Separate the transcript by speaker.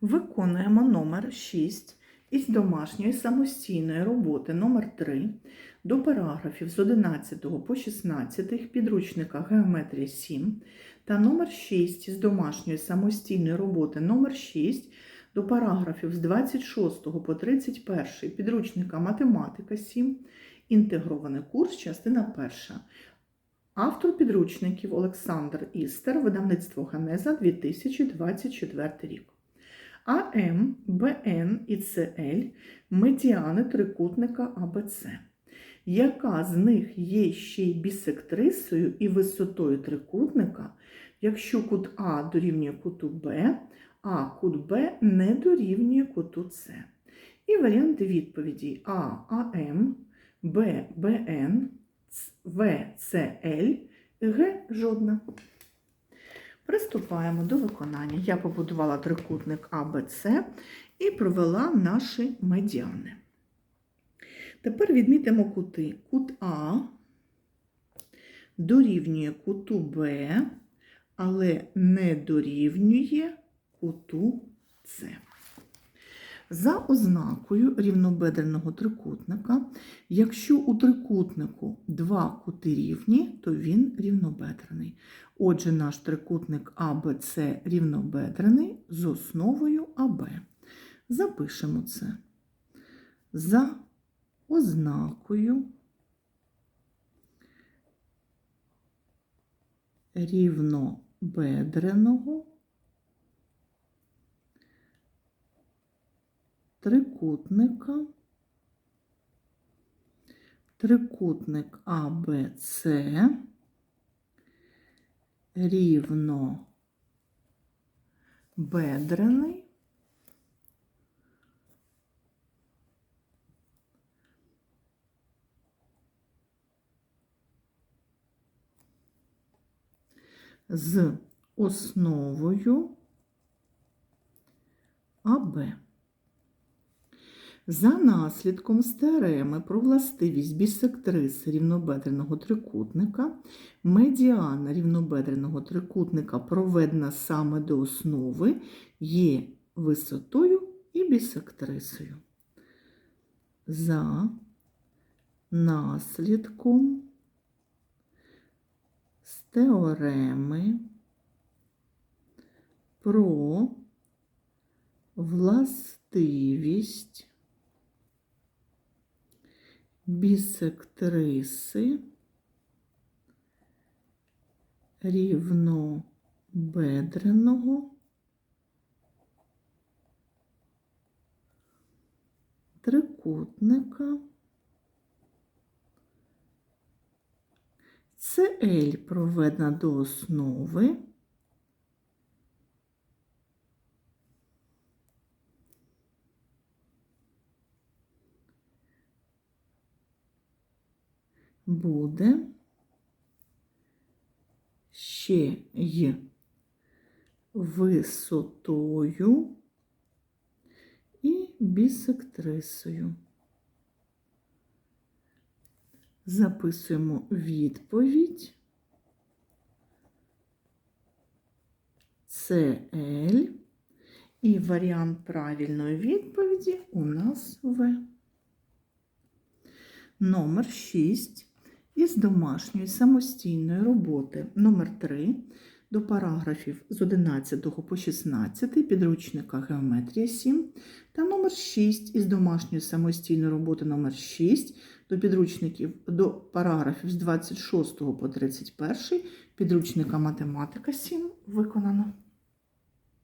Speaker 1: Виконуємо номер 6 із домашньої самостійної роботи номер 3 до параграфів з 11 по 16 підручника Геометрія 7 та номер 6 із домашньої самостійної роботи номер 6 до параграфів з 26 по 31 підручника Математика 7, інтегрований курс, частина 1. Автор підручників Олександр Істер, видавництво Генеза 2024 рік. АМ, БН і ЦЛ медіани трикутника АБЦ. Яка з них є ще й бісектрисою і висотою трикутника, якщо кут А дорівнює куту Б, а кут Б не дорівнює куту С? І варіанти відповіді А АМ, Б БН, В ЦЛ, Г жодна. Приступаємо до виконання. Я побудувала трикутник АБЦ і провела наші медіани. Тепер відмітимо кути. Кут А дорівнює куту Б, але не дорівнює куту С. За ознакою рівнобедреного трикутника, якщо у трикутнику два кути рівні, то він рівнобедрений. Отже, наш трикутник АБЦ рівнобедрений з основою АБ. Запишемо це. За ознакою рівнобедреного трикутника, трикутник АБЦ рівно бедрений. З основою АБ. За наслідком з теореми про властивість бісектриси рівнобедреного трикутника, медіана рівнобедреного трикутника, проведена саме до основи, є висотою і бісектрисою. За наслідком з про властивість бісектриси рівнобедреного трикутника. CL проведена до основи. Буде ще й висотою і бісектрисою. Записуємо відповідь CL і варіант правильної відповіді у нас В. Номер 6 із домашньої самостійної роботи. Номер 3 до параграфів з 11 по 16 підручника Геометрія 7 та номер 6 із домашньої самостійної роботи номер 6 до підручників до параграфів з 26 по 31 підручника Математика 7 виконано.